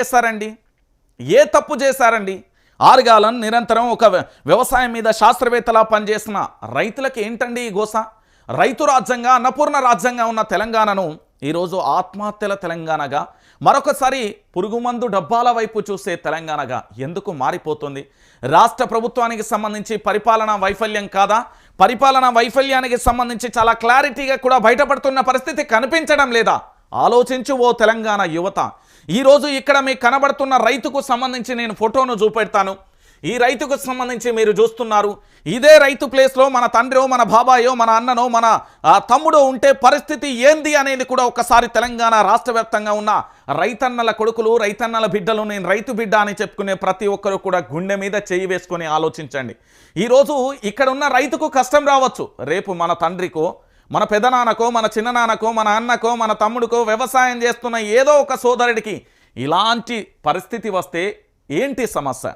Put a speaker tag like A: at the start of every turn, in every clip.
A: చేశారండి ఏ తప్పు చేశారండి? ఆరుగాలం నిరంతరం ఒక వ్యవసాయం మీద శాస్త్రవేత్తలా పనిచేసిన రైతులకు ఏంటండి ఈ గోస? రైతు రాజ్యంగా అన్నపూర్ణ రాజ్యంగా ఉన్న తెలంగాణను ఈరోజు ఆత్మహత్యల తెలంగాణగా మరొకసారి పురుగుమందు డబ్బాల వైపు చూసే తెలంగాణగా ఎందుకు మారిపోతుంది? రాష్ట్ర ప్రభుత్వానికి సంబంధించి పరిపాలనా వైఫల్యం కాదా? పరిపాలనా వైఫల్యానికి సంబంధించి చాలా క్లారిటీగా కూడా బయటపడుతున్న పరిస్థితి కనిపించడం లేదా? ఆలోచించు ఓ తెలంగాణ యువత. ఈరోజు ఇక్కడ మీకు కనబడుతున్న రైతుకు సంబంధించి నేను ఫోటోను చూపెడతాను. ఈ రైతుకు సంబంధించి మీరు చూస్తున్నారు. ఇదే రైతు ప్లేస్లో మన తండ్రో మన బాబాయో మన అన్ననో మన తమ్ముడో ఉంటే పరిస్థితి ఏంది అనేది కూడా ఒకసారి తెలంగాణ రాష్ట్ర ఉన్న రైతన్నల కొడుకులు రైతన్నల బిడ్డలు నేను రైతు బిడ్డ అని చెప్పుకునే ప్రతి ఒక్కరు కూడా గుండె మీద చేయి వేసుకొని ఆలోచించండి. ఈరోజు ఇక్కడ ఉన్న రైతుకు కష్టం రావచ్చు. రేపు మన తండ్రికో మన పెదనాన్నకో మన చిన్ననాన్నకో మన అన్నకో మన తమ్ముడికో వ్యవసాయం చేస్తున్న ఏదో ఒక సోదరుడికి ఇలాంటి పరిస్థితి వస్తే ఏంటి సమస్య?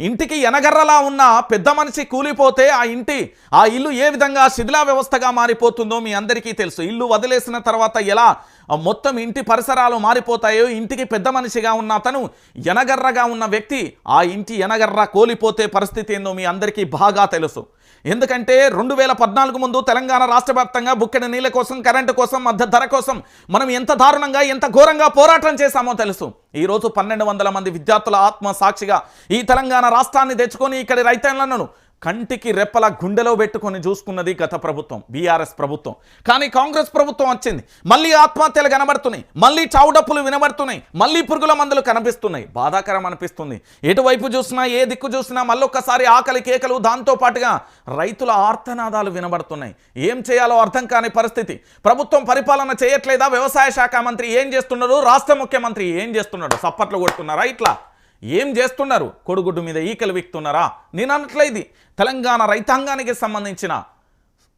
A: ఇంటికి ఎనగర్రలా ఉన్న పెద్ద మనిషి కూలిపోతే ఆ ఇంటి ఆ ఇల్లు ఏ విధంగా శిథిలా వ్యవస్థగా మారిపోతుందో మీ అందరికీ తెలుసు. ఇల్లు వదిలేసిన తర్వాత ఎలా మొత్తం ఇంటి పరిసరాలు మారిపోతాయో ఇంటికి పెద్ద మనిషిగా ఉన్న అతను ఎనగర్రగా ఉన్న వ్యక్తి ఆ ఇంటి ఎనగర్ర కోలిపోతే పరిస్థితి ఏందో మీ అందరికీ బాగా తెలుసు. ఎందుకంటే రెండు వేల పద్నాలుగు ముందు తెలంగాణ రాష్ట్ర వ్యాప్తంగా బుక్కెడ నీళ్ళ కోసం కరెంటు కోసం మధ్య ధర కోసం మనం ఎంత దారుణంగా ఎంత ఘోరంగా పోరాటం చేశామో తెలుసు. ఈరోజు పన్నెండు వందల మంది విద్యార్థుల ఆత్మ సాక్షిగా ఈ తెలంగాణ రాష్ట్రాన్ని తెచ్చుకొని ఇక్కడి రైతన్లను కంటికి రెప్పల గుండెలో పెట్టుకొని చూసుకున్నది గత ప్రభుత్వం బీఆర్ఎస్ ప్రభుత్వం. కానీ కాంగ్రెస్ ప్రభుత్వం వచ్చింది. మళ్ళీ ఆత్మహత్యలు కనబడుతున్నాయి. మళ్ళీ చావుడప్పులు వినబడుతున్నాయి. మళ్ళీ పురుగుల మందులు కనిపిస్తున్నాయి. బాధాకరం అనిపిస్తుంది. ఎటువైపు చూసినా ఏ దిక్కు చూసినా మళ్ళొక్కసారి ఆకలి కేకలు దాంతో పాటుగా రైతుల ఆర్తనాదాలు వినబడుతున్నాయి. ఏం చేయాలో అర్థం కాని పరిస్థితి. ప్రభుత్వం పరిపాలన చేయట్లేదా? వ్యవసాయ శాఖ మంత్రి ఏం చేస్తున్నారు? రాష్ట్ర ముఖ్యమంత్రి ఏం చేస్తున్నాడు? సప్పట్లు కొడుతున్నారా? ఇట్లా ఏం చేస్తున్నారు? కొడుగుడ్డు మీద ఈకలు విక్తున్నారా? నేను అనట్లే ఇది. తెలంగాణ రైతాంగానికి సంబంధించిన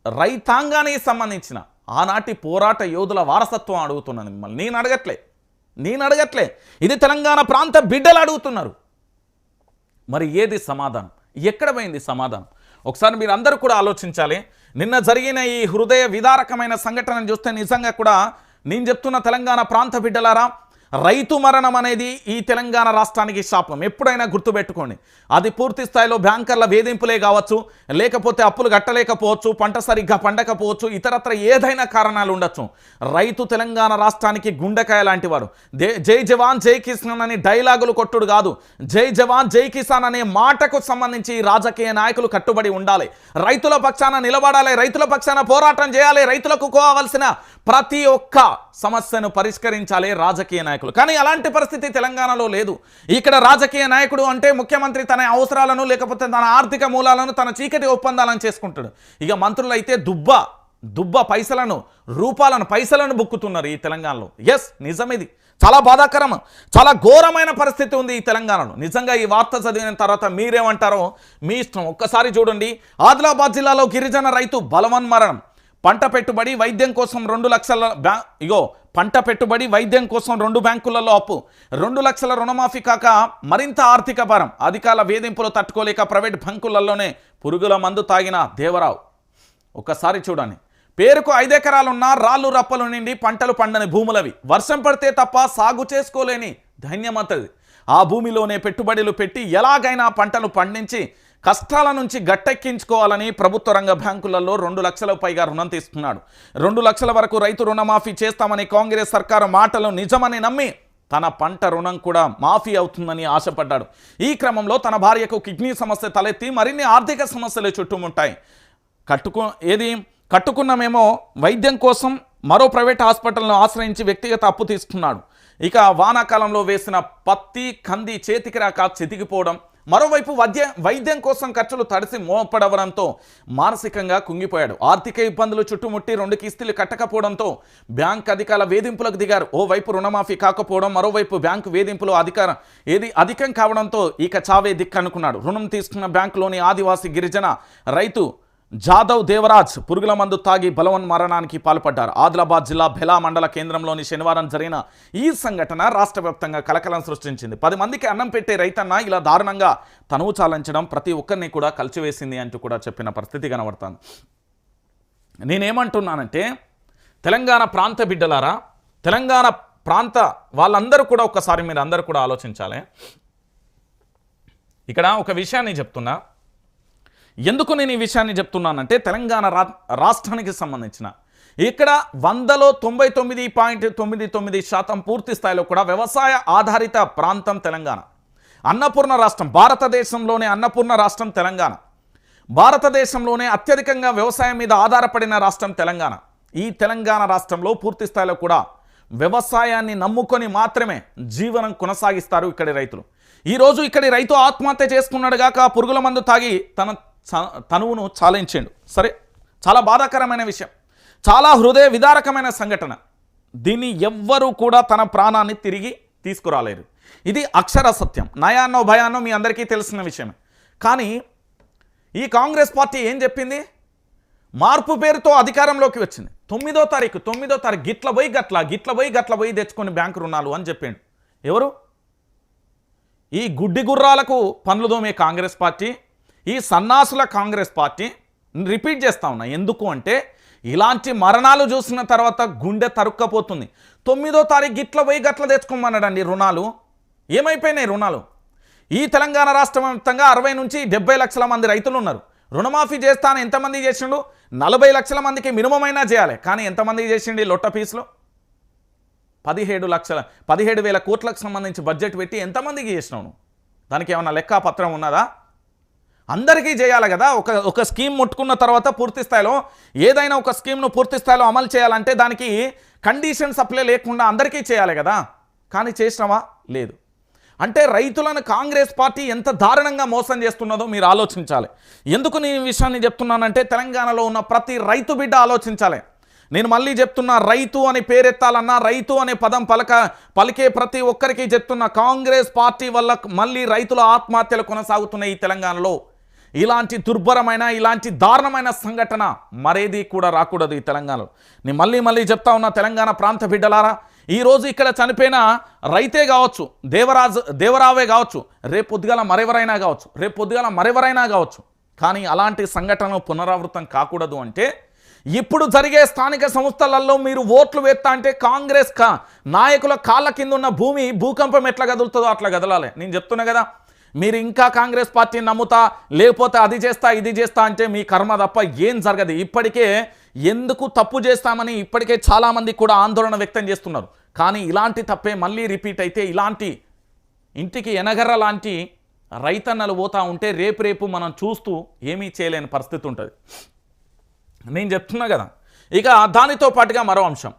A: రైతాంగానికి సంబంధించిన ఆనాటి పోరాట యోధుల వారసత్వం అడుగుతున్నాను మిమ్మల్ని. నేను అడగట్లే. నేను అడగట్లే. ఇది తెలంగాణ ప్రాంత బిడ్డలు అడుగుతున్నారు. మరి ఏది సమాధానం? ఎక్కడ పోయింది సమాధానం? ఒకసారి మీరు అందరూ కూడా ఆలోచించాలి. నిన్న జరిగిన ఈ హృదయ విదారకమైన సంఘటన చూస్తే నిజంగా కూడా నేను చెప్తున్న తెలంగాణ ప్రాంత బిడ్డలారా రైతు మరణం అనేది ఈ తెలంగాణ రాష్ట్రానికి శాపం. ఎప్పుడైనా గుర్తుపెట్టుకోండి. అది పూర్తి స్థాయిలో బ్యాంకర్ల వేధింపులే కావచ్చు లేకపోతే అప్పులు కట్టలేకపోవచ్చు పంట సరిగ్గా పండకపోవచ్చు ఇతరత్ర ఏదైనా కారణాలు ఉండొచ్చు. రైతు తెలంగాణ రాష్ట్రానికి గుండెకాయ లాంటి వాడు. జై జవాన్ జై కిసాన్ అని డైలాగులు కొట్టుడు కాదు. జై జవాన్ జై కిసాన్ అనే మాటకు సంబంధించి రాజకీయ నాయకులు కట్టుబడి ఉండాలి. రైతుల పక్షాన నిలబడాలి రైతుల పక్షాన పోరాటం చేయాలి రైతులకు కావాల్సిన ప్రతి ఒక్క సమస్యను పరిష్కరించాలి రాజకీయ నాయకులు. కానీ అలాంటి పరిస్థితి తెలంగాణలో లేదు. ఇక్కడ రాజకీయ నాయకుడు అంటే ముఖ్యమంత్రి తన అవసరాలను లేకపోతే తన ఆర్థిక మూలాలను తన చీకటి ఒప్పందాలను చేసుకుంటాడు. ఇక మంత్రులు అయితే దుబ్బ దుబ్బ పైసలను రూపాలను పైసలను బుక్కుతున్నారు ఈ తెలంగాణలో. ఎస్ నిజమేది. చాలా బాధాకరం చాలా ఘోరమైన పరిస్థితి ఉంది ఈ తెలంగాణలో. నిజంగా ఈ వార్త చదివిన తర్వాత మీరేమంటారో మీ ఇష్టం. ఒక్కసారి చూడండి. ఆదిలాబాద్ జిల్లాలో గిరిజన రైతు బలవన్మరణం. పంట పెట్టుబడి వైద్యం కోసం రెండు లక్షల బ్యా ఇగో పంట పెట్టుబడి వైద్యం కోసం రెండు బ్యాంకులలో అప్పు. రెండు లక్షల రుణమాఫీ కాక మరింత ఆర్థిక భారం. అధికారుల వేధింపులు తట్టుకోలేక ప్రైవేట్ బ్యాంకులలోనే పురుగుల మందు తాగిన దేవరావు. ఒకసారి చూడండి. పేరుకు ఐదెకరాలున్న రాళ్ళు రప్పలు నిండి పంటలు పండని భూములవి. వర్షం పడితే తప్ప సాగు చేసుకోలేని ధన్యమతది. ఆ భూమిలోనే పెట్టుబడులు పెట్టి ఎలాగైనా పంటలు పండించి కష్టాల నుంచి గట్టెక్కించుకోవాలని ప్రభుత్వ రంగ బ్యాంకులలో రెండు లక్షల పైగా రుణం తీసుకున్నాడు రెండు లక్షల వరకు రైతు రుణమాఫీ చేస్తామని కాంగ్రెస్ సర్కారు మాటలు నిజమని నమ్మి తన పంట రుణం కూడా మాఫీ అవుతుందని ఆశపడ్డాడు. ఈ క్రమంలో తన భార్యకు కిడ్నీ సమస్య తలెత్తి మరిన్ని ఆర్థిక సమస్యలు చుట్టుముంటాయి కట్టుకు ఏది? కట్టుకున్నమేమో వైద్యం కోసం మరో ప్రైవేట్ హాస్పిటల్ను ఆశ్రయించి వ్యక్తిగత అప్పు తీసుకున్నాడు. ఇక వానాకాలంలో వేసిన పత్తి కంది చేతికి రాక చితికిపోవడం మరోవైపు వైద్య వైద్యం కోసం ఖర్చులు తడిసి మోపడవడంతో మానసికంగా కుంగిపోయాడు. ఆర్థిక ఇబ్బందులు చుట్టుముట్టి రెండు కిస్తీలు కట్టకపోవడంతో బ్యాంక్ అధికారుల వేధింపులకు దిగారు. ఓవైపు రుణమాఫీ కాకపోవడం మరోవైపు బ్యాంకు వేధింపులు అధికారం ఏది అధికం కావడంతో ఇక చావే దిక్కనుకున్నాడు. రుణం తీసుకున్న బ్యాంకులోని ఆదివాసీ గిరిజన రైతు జాదవ్ దేవరాజ్ పురుగుల మందు తాగి బలవన్ మరణానికి పాల్పడ్డారు. ఆదిలాబాద్ జిల్లా భెలా మండల కేంద్రంలోని శనివారం జరిగిన ఈ సంఘటన రాష్ట్ర వ్యాప్తంగా కలకలం సృష్టించింది. పది మందికి అన్నం పెట్టే రైతన్న ఇలా దారుణంగా తనువు చాలించడం ప్రతి ఒక్కరిని కూడా కలిచివేసింది అంటూ కూడా చెప్పిన పరిస్థితి కనబడుతుంది. నేనేమంటున్నానంటే తెలంగాణ ప్రాంత బిడ్డలారా తెలంగాణ ప్రాంత వాళ్ళందరూ కూడా ఒక్కసారి మీరు అందరూ కూడా ఆలోచించాలి. ఇక్కడ ఒక విషయాన్ని చెప్తున్నా. ఎందుకు నేను ఈ విషయాన్ని చెప్తున్నానంటే తెలంగాణ రా రాష్ట్రానికి సంబంధించిన. ఇక్కడ వందలో తొంభై తొమ్మిది పాయింట్ తొమ్మిది తొమ్మిది శాతం పూర్తి స్థాయిలో కూడా వ్యవసాయ ఆధారిత ప్రాంతం తెలంగాణ. అన్నపూర్ణ రాష్ట్రం భారతదేశంలోనే అన్నపూర్ణ రాష్ట్రం తెలంగాణ. భారతదేశంలోనే అత్యధికంగా వ్యవసాయం మీద ఆధారపడిన రాష్ట్రం తెలంగాణ. ఈ తెలంగాణ రాష్ట్రంలో పూర్తి స్థాయిలో కూడా వ్యవసాయాన్ని నమ్ముకొని మాత్రమే జీవనం కొనసాగిస్తారు ఇక్కడి రైతులు. ఈరోజు ఇక్కడి రైతు ఆత్మహత్య చేసుకున్నాడు గాక పురుగుల మందు తాగి తన తనువును చాలించాడు. సరే చాలా బాధాకరమైన విషయం. చాలా హృదయ విదారకమైన సంఘటన. దీన్ని ఎవ్వరూ కూడా తన ప్రాణాన్ని తిరిగి తీసుకురాలేరు. ఇది అక్షర సత్యం. నయాన్నో భయాన్నో మీ అందరికీ తెలిసిన విషయమే. కానీ ఈ కాంగ్రెస్ పార్టీ ఏం చెప్పింది? మార్పు పేరుతో అధికారంలోకి వచ్చింది. తొమ్మిదో తారీఖు తొమ్మిదో తారీఖు గిట్ల పోయి గట్ల గిట్ల పోయి గట్ల పోయి తెచ్చుకొని బ్యాంకు రుణాలు అని చెప్పిండు. ఎవరు? ఈ గుడ్డి గుర్రాలకు పనులు దోమే కాంగ్రెస్ పార్టీ ఈ సన్నాసుల కాంగ్రెస్ పార్టీ రిపీట్ చేస్తా ఉన్నా. ఎందుకు అంటే ఇలాంటి మరణాలు చూసిన తర్వాత గుండె తరుక్కపోతుంది. తొమ్మిదో తారీఖు గిట్ల పోయి గట్ల తెచ్చుకోమన్నాడండి రుణాలు. ఏమైపోయినాయి రుణాలు? ఈ తెలంగాణ రాష్ట్ర వ్యాప్తంగా అరవై నుంచి డెబ్బై లక్షల మంది రైతులు ఉన్నారు. రుణమాఫీ చేస్తాను ఎంతమంది చేసిండు నలభై లక్షల మందికి మినిమం అయినా చేయాలి. కానీ ఎంతమందికి చేసిండు ఈ లొట్ట పీసులు పదిహేడు లక్షల పదిహేడు వేల కోట్లకు సంబంధించి బడ్జెట్ పెట్టి ఎంతమందికి చేసినావు దానికి ఏమైనా లెక్క పత్రం ఉన్నదా? అందరికీ చేయాలి కదా. ఒక ఒక స్కీమ్ ముట్టుకున్న తర్వాత పూర్తి స్థాయిలో ఏదైనా ఒక స్కీమ్ను పూర్తి స్థాయిలో అమలు చేయాలంటే దానికి కండిషన్స్ అప్లై లేకుండా అందరికీ చేయాలి కదా. కానీ చేసినావా? లేదు. అంటే రైతులను కాంగ్రెస్ పార్టీ ఎంత దారుణంగా మోసం చేస్తున్నదో మీరు ఆలోచించాలి. ఎందుకు నేను ఈ విషయాన్ని చెప్తున్నానంటే తెలంగాణలో ఉన్న ప్రతి రైతు బిడ్డ ఆలోచించాలి. నేను మళ్ళీ చెప్తున్నా రైతు అని పేరెత్తాలన్నా రైతు అనే పదం పలక పలికే ప్రతి ఒక్కరికి చెప్తున్న కాంగ్రెస్ పార్టీ వల్ల మళ్ళీ రైతుల ఆత్మహత్యలు కొనసాగుతున్నాయి ఈ తెలంగాణలో. ఇలాంటి దుర్భరమైన ఇలాంటి దారుణమైన సంఘటన మరేది కూడా రాకూడదు ఈ తెలంగాణలో. నేను మళ్ళీ మళ్ళీ చెప్తా ఉన్నా తెలంగాణ ప్రాంత బిడ్డలారా ఈరోజు ఇక్కడ చనిపోయిన రైతే కావచ్చు దేవరాజు దేవరావే కావచ్చు రేపు పొద్దుగాల మరెవరైనా కావచ్చు రేపు పొద్దుగాల మరెవరైనా కావచ్చు కానీ అలాంటి సంఘటనలు పునరావృతం కాకూడదు అంటే ఇప్పుడు జరిగే స్థానిక సంస్థలలో మీరు ఓట్లు వేస్తా అంటే కాంగ్రెస్ కా నాయకుల కాళ్ళ కింద ఉన్న భూమి భూకంపం ఎట్లా కదులుతుందో అట్లా కదలాలి. నేను చెప్తున్నా కదా మీరు ఇంకా కాంగ్రెస్ పార్టీని నమ్ముతా లేకపోతే అది చేస్తా ఇది చేస్తా అంటే మీ కర్మ తప్ప ఏం జరగదు. ఇప్పటికే ఎందుకు తప్పు చేస్తామని ఇప్పటికే చాలామంది కూడా ఆందోళన వ్యక్తం చేస్తున్నారు. కానీ ఇలాంటి తప్పే మళ్ళీ రిపీట్ అయితే ఇలాంటి ఇంటికి ఎనగర్ర లాంటి రైతన్నలు పోతా ఉంటే రేపు రేపు మనం చూస్తూ ఏమీ చేయలేని పరిస్థితి ఉంటుంది. నేను చెప్తున్నా కదా. ఇక దానితో పాటుగా మరో అంశం.